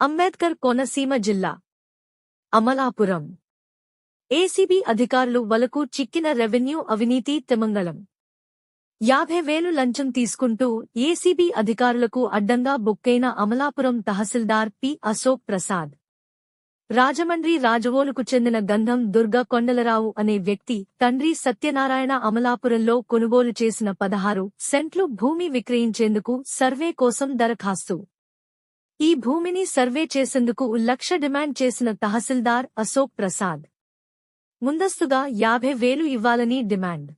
అంబేద్కర్ కోనసీమ జిల్లా అమలాపురం. ఏసీబీ అధికారులు వలకు చిక్కిన రెవెన్యూ అవినీతి తిమంగళం. యాభై వేలు లంచం తీసుకుంటూ ఏసీబీ అధికారులకు అడ్డంగా బుక్కైన అమలాపురం తహసీల్దార్ పి అశోక్ ప్రసాద్. రాజమండ్రి రాజవోలుకు చెందిన గంధం దుర్గ కొండలరావు అనే వ్యక్తి తండ్రి సత్యనారాయణ అమలాపురంలో కొనుగోలు చేసిన పదహారు సెంట్లు భూమి విక్రయించేందుకు సర్వే కోసం దరఖాస్తు. ఈ భూమిని సర్వే చేసేందుకు లక్ష డిమాండ్ చేసిన తహసీల్దార్ అశోక్ ప్రసాద్. ముందస్తుగా యాభై వేలు ఇవ్వాలని డిమాండ్.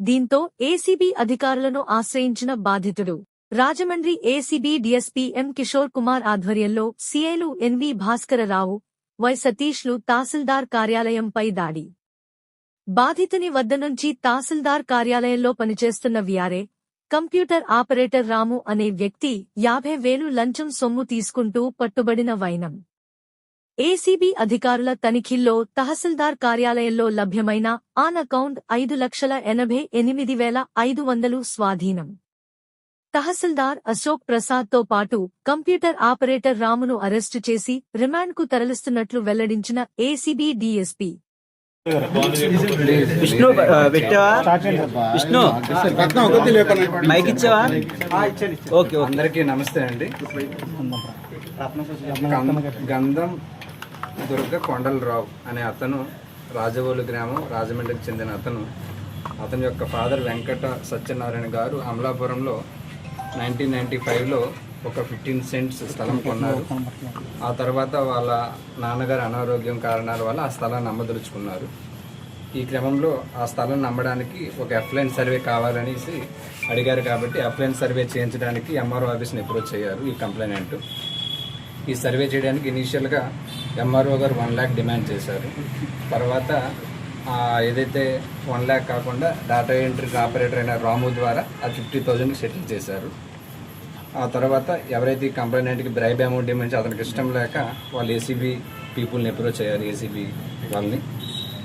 దీంతో ఏసీబీ అధికారులను ఆశ్రయించిన బాధితుడు. Rajahmundry ACB DSP M Kishore Kumar ఆధ్వర్యంలో సీఐలు ఎన్వి భాస్కరరావు వై సతీష్లు తహసీల్దార్ కార్యాలయంపై దాడి. బాధితుని వద్ద నుంచి తహసీల్దార్ కార్యాలయంలో పనిచేస్తున్న విఆర్ఏ కంప్యూటర్ ఆపరేటర్ రాము అనే వ్యక్తి యాభై వేలు లంచం సొమ్ము తీసుకుంటూ పట్టుబడిన వైనం. ఏసీబీ అధికారుల తనిఖీల్లో తహసీల్దార్ కార్యాలయంలో లభ్యమైన ఆన్ అకౌంట్ ఐదు లక్షల ఎనభై ఎనిమిది వేల ఐదు వందలు స్వాధీనం. తహసీల్దార్ అశోక్ ప్రసాద్తో పాటు కంప్యూటర్ ఆపరేటర్ రామును అరెస్టు చేసి రిమాండ్కు తరలిస్తున్నట్లు వెల్లడించిన ఏసీబీ డీఎస్పీ విష్ణు పెట్టావా? విష్ణు మైక్ ఇచ్చావా? ఓకే అందరికీ నమస్తే అండి. గంధం దుర్గ కొండలరావు అనే అతను రాజవోలు గ్రామం రాజమండ్రికి చెందిన అతను. అతని యొక్క ఫాదర్ వెంకట సత్యనారాయణ గారు అమలాపురంలో నైన్టీన్ నైన్టీ ఫైవ్లో ఒక ఫిఫ్టీన్ సెంట్స్ స్థలం కొన్నారు. ఆ తర్వాత వాళ్ళ నాన్నగారి అనారోగ్యం కారణాల వల్ల ఆ స్థలాన్ని అమ్మదలుచుకున్నారు ఈ క్రమంలో ఆ స్థలం నమ్మడానికి ఒక ఎఫ్లైన్ సర్వే కావాలనేసి అడిగారు కాబట్టి ఎఫ్లైన్ సర్వే చేయించడానికి ఎంఆర్ఓ ఆఫీస్ని అప్రోచ్ అయ్యారు ఈ కంప్లైనెంట్. ఈ సర్వే చేయడానికి ఇనీషియల్గా ఎంఆర్ఓ గారు వన్ ల్యాక్ డిమాండ్ చేశారు. తర్వాత ఏదైతే వన్ ల్యాక్ కాకుండా డేటా ఎంట్రీ ఆపరేటర్ అయిన రాము ద్వారా ఆ ఫిఫ్టీ థౌజండ్కి సెటిల్ చేశారు. ఆ తర్వాత ఎవరైతే కంప్లైంట్కి బ్రైబ్ అమౌంట్ ఇవ్వమని అతనికి ఇష్టం లేక వాళ్ళు ఏసీబీ పీపుల్ని అప్రోచ్ అయ్యారు ఏసీబీ వాళ్ళని.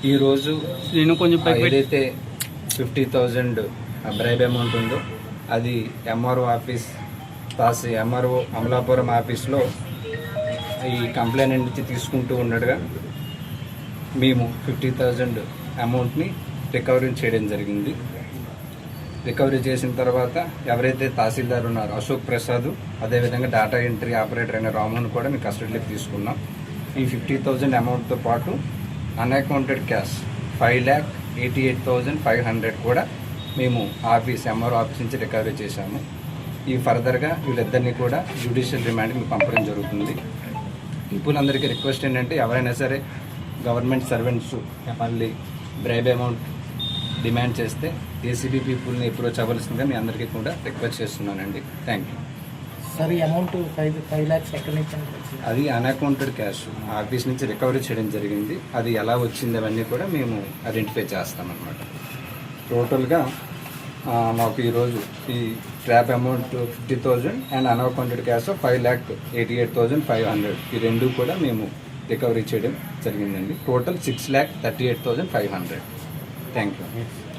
ఈరోజు నేను కొంచెం ఏదైతే ఫిఫ్టీ థౌజండ్ బ్రైబ్ అమౌంట్ ఉందో అది ఎంఆర్ఓ ఆఫీస్ తాసి ఎంఆర్ఓ అమలాపురం ఆఫీస్లో ఈ కంప్లైంట్ నుంచి తీసుకుంటూ ఉండగా మేము ఫిఫ్టీ థౌజండ్ అమౌంట్ని రికవరీ చేయడం జరిగింది. రికవరీ చేసిన తర్వాత ఎవరైతే తహసీల్దార్ ఉన్నారో అశోక్ ప్రసాద్ అదేవిధంగా డేటా ఎంట్రీ ఆపరేటర్ అయిన రామును కూడా మేము కస్టడీలోకి తీసుకున్నాం. ఈ ఫిఫ్టీ థౌజండ్ అమౌంట్తో పాటు unaccounted cash five lakh eighty eight thousand five hundred కూడా మేము ఆఫీస్ ఎంఆర్ఓ ఆఫీస్ నుంచి రికవరీ చేశాము. ఈ ఫర్దర్గా వీళ్ళిద్దరినీ కూడా జ్యుడిషియల్ రిమాండ్కి పంపడం జరుగుతుంది. పీపుల్ అందరికీ రిక్వెస్ట్ ఏంటంటే ఎవరైనా సరే గవర్నమెంట్ సర్వెంట్స్ మళ్ళీ బ్రైబ్ అమౌంట్ డిమాండ్ చేస్తే ఏసీబీ పీపుల్ని అప్రోచ్ అవ్వాల్సిందిగా మీ అందరికీ కూడా రిక్వెస్ట్ చేస్తున్నానండి. Thank you sir amount five five lakhs ఎక్కడి నుంచి అది అన్అకౌంటెడ్ క్యాష్ ఆఫీస్ నుంచి రికవరీ చేయడం జరిగింది. అది ఎలా వచ్చింది అవన్నీ కూడా మేము ఐడెంటిఫై చేస్తామన్నమాట. టోటల్గా మాకు ఈరోజు ఈ trap amount fifty thousand and unaccounted cash five lakh eighty eight thousand five hundred ఈ రెండు కూడా మేము రికవరీ చేయడం జరిగిందండి. Total six lakh thirty eight thousand five hundred thank you